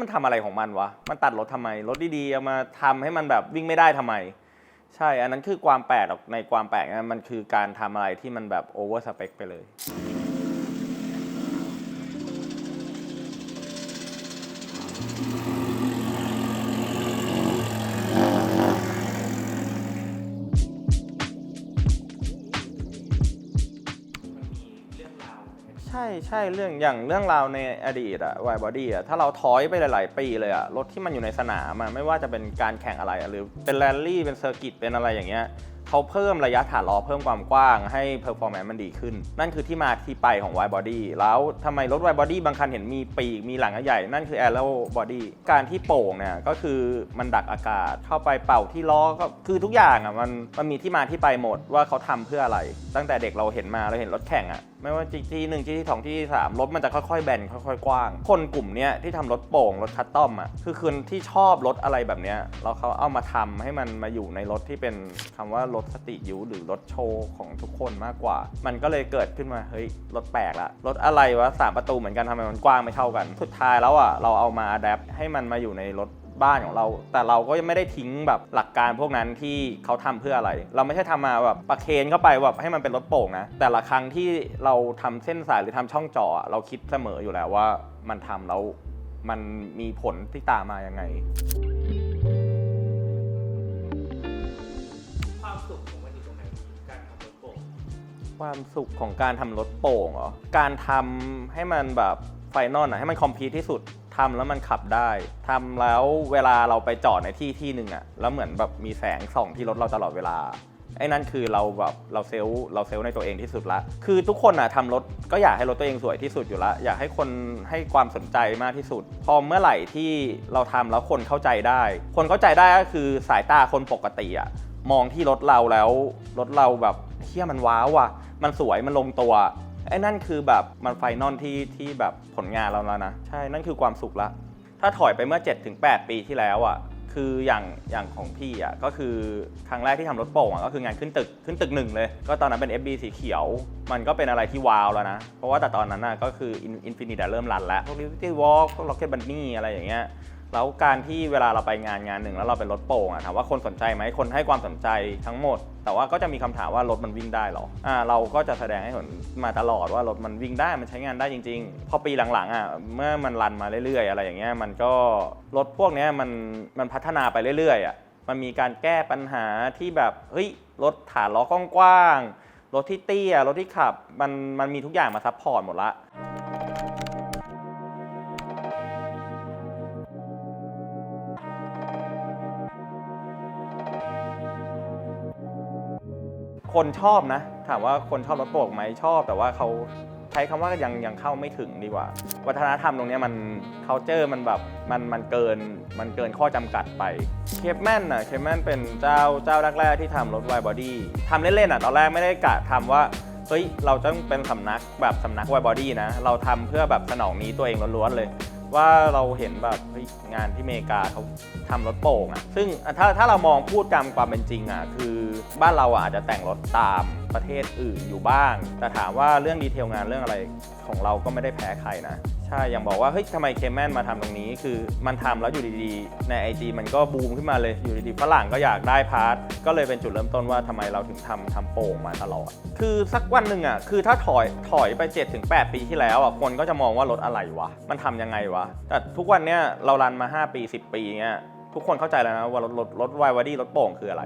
มันทำอะไรของมันวะ มันตัดรถทำไม รถดีๆเอามาทำให้มันแบบวิ่งไม่ได้ทำไม ใช่ อันนั้นคือความแปลกออกในความแปลกนะมันคือการทำอะไรที่มันแบบโอเวอร์สเปคไปเลย ใช่ใช่เรื่องอย่างเรื่องราวในอดีตอะวายบอดี้อะถ้าเราถอยไปหลาย ๆ ปีเลยอะรถที่มันอยู่ในสนามอะไม่ว่าจะเป็นการแข่งอะไรอะหรือเป็นแรลลี่เป็นเซอร์กิตเป็นอะไรอย่างเงี้ยเขาเพิ่มระยะฐานล้อเพิ่มความกว้างให้เพอร์ฟอร์แมนซ์มันดีขึ้น นั่นคือที่มาที่ไปของ wide body แล้วทำไมรถ wide body บางคันเห็นมีปีก มีหลังใหญ่ นั่นคือ aero body การที่โป่งเนี่ยก็คือมันดักอากาศเข้าไปเป่าที่ล้อก็คือทุกอย่างอะมันมันมีที่มาที่ไปหมดว่าเขาทำเพื่ออะไร ตั้งแต่เด็กเราเห็นมาเราเห็นรถแข่งอะ ไม่ว่าจีที่หนึ่งจีที่สองจีที่สามรถมันจะค่อยๆ แบนค่อยๆ กว้าง คนกลุ่มเนี้ยที่ทำรถโป่งรถคัสตอมอะคือคนที่ชอบรถอะไรแบบเนี้ยแล้วเขาเอามาทำให้มันมาอยู่ในรถที่เป็นคำว่ารถสติยูหรือรถโชว์ของทุกคนมากกว่า มันก็เลยเกิดขึ้นมาเฮ้ยรถแปลกละรถอะไรวะสามประตูเหมือนกันทำไมมันกว้างไม่เท่ากัน สุดท้ายแล้วอะเราเอามาอัดแอปให้มันมาอยู่ในรถ บ้านของเรา แต่เราก็ยังไม่ได้ทิ้งแบบหลักการพวกนั้นที่เขาทำเพื่ออะไร เราไม่ใช่ทำมาแบบประเคนเข้าไปแบบให้มันเป็นรถโป่งนะ แต่ละครั้งที่เราทำเส้นสายหรือทำช่องจออะเราคิดเสมออยู่แล้วว่ามันทำแล้วมันมีผลที่ตามมายังไง ความสุขของมันอยู่ตรงไหนการทำรถโป่งความสุขของการทำรถโป่งเหรอ การทำให้มันแบบไฟนอลอะให้มันคอมพลีทที่สุด ทำแล้วมันขับได้ทำแล้วเวลาเราไปจอดในที่ที่หนึ่งอะแล้วเหมือนแบบมีแสงส่องที่รถเราตลอดเวลาไอ้นั่นคือเราแบบเราเซลล์เราเซลล์ในตัวเองที่สุดละ คือทุกคนอะทำรถก็อยากให้รถตัวเองสวยที่สุดอยู่ละ อยากให้คนให้ความสนใจมากที่สุด พอเมื่อไหร่ที่เราทำแล้วคนเข้าใจได้ คนเข้าใจได้ก็คือสายตาคนปกติอะมองที่รถเราแล้วรถเราแบบเฮี้ยมันว้าวว่ะมันสวยมันลงตัว ไอ้นั่นคือแบบมันไฟนอลที่ที่แบบผลงานเราแล้วนะ ใช่นั่นคือความสุขละ ถ้าถอยไปเมื่อ 7-8 ปีที่แล้วอะคืออย่างอย่างของพี่อะก็คือครั้งแรกที่ทำรถโป่งอะก็คืองานขึ้นตึกขึ้นตึกหนึ่งเลย ก็ตอนนั้นเป็น FB สีเขียว มันก็เป็นอะไรที่ว้าวแล้วนะ เพราะว่าแต่ตอนนั้นน่ะก็คืออินฟินิตเริ่มรันแล้ว พวก Liberty Walk พวก Rocket Bunny อะไรอย่างเงี้ย แล้วการที่เวลาเราไปงานงานหนึ่งแล้วเราเป็นรถโป่งอะถามว่าคนสนใจไหมคนให้ความสนใจทั้งหมด แต่ว่าก็จะมีคำถามว่ารถมันวิ่งได้หรออ่าเราก็จะแสดงให้เห็นมาตลอดว่ารถมันวิ่งได้มันใช้งานได้จริง ๆ พอปีหลังๆอะเมื่อมันรันมาเรื่อยๆ อะไรอย่างเงี้ยมันก็รถพวกเนี้ยมันมันพัฒนาไปเรื่อยๆอะมันมีการแก้ปัญหาที่แบบเฮ้ยรถฐานล้อกว้างๆรถที่เตี้ยรถที่ขับมันมันมีทุกอย่างมาซัพพอร์ตหมดละ คนชอบนะ ถามว่าคนชอบรถโป่งไหมชอบ แต่ว่าเขาใช้คำว่ายังยังเข้าไม่ถึงดีกว่า วัฒนธรรมตรงนี้มัน culture มันแบบมันมันเกินมันเกินข้อจำกัดไปเคปแมนน่ะเคปแมนเป็นเจ้าเจ้าแรกๆที่ทำรถไวบอดี้ทำเล่นๆอะตอนแรกไม่ได้กะทำว่าเฮ้ยเราต้องเป็นสำนักแบบสำนักไวบอดี้นะ เราทำเพื่อแบบสนองนี้ตัวเองล้วนๆเลย ว่าเราเห็นแบบงานที่อเมริกาเขาทำรถโป่งอะซึ่งถ้าถ้าเรามองพูดตามความเป็นจริงอะคือ บ้านเราอาจจะแต่งรถตามประเทศอื่นอยู่บ้าง แต่ถามว่าเรื่องดีเทลงานเรื่องอะไรของเราก็ไม่ได้แพ้ใครนะ ใช่ อย่างบอกว่า เฮ้ยทำไมเคแมนมาทำตรงนี้ คือมันทำแล้วอยู่ดีๆ ใน IG มันก็บูมขึ้นมาเลย อยู่ดีๆ ฝรั่งก็อยากได้พาร์ท ก็เลยเป็นจุดเริ่มต้นว่าทำไมเราถึงทำทำโป่งมาตลอด คือสักวันหนึ่งอะ คือถ้าถอยถอยไป 7-8 ปีที่แล้วอะ คนก็จะมองว่ารถอะไรวะ มันทำยังไงวะ แต่ทุกวันเนี้ยเรารันมา 5 ปี 10 ปีเงี้ย ทุกคนเข้าใจแล้วนะว่ารถรถรถวายวดี้รถโป่งคืออะไร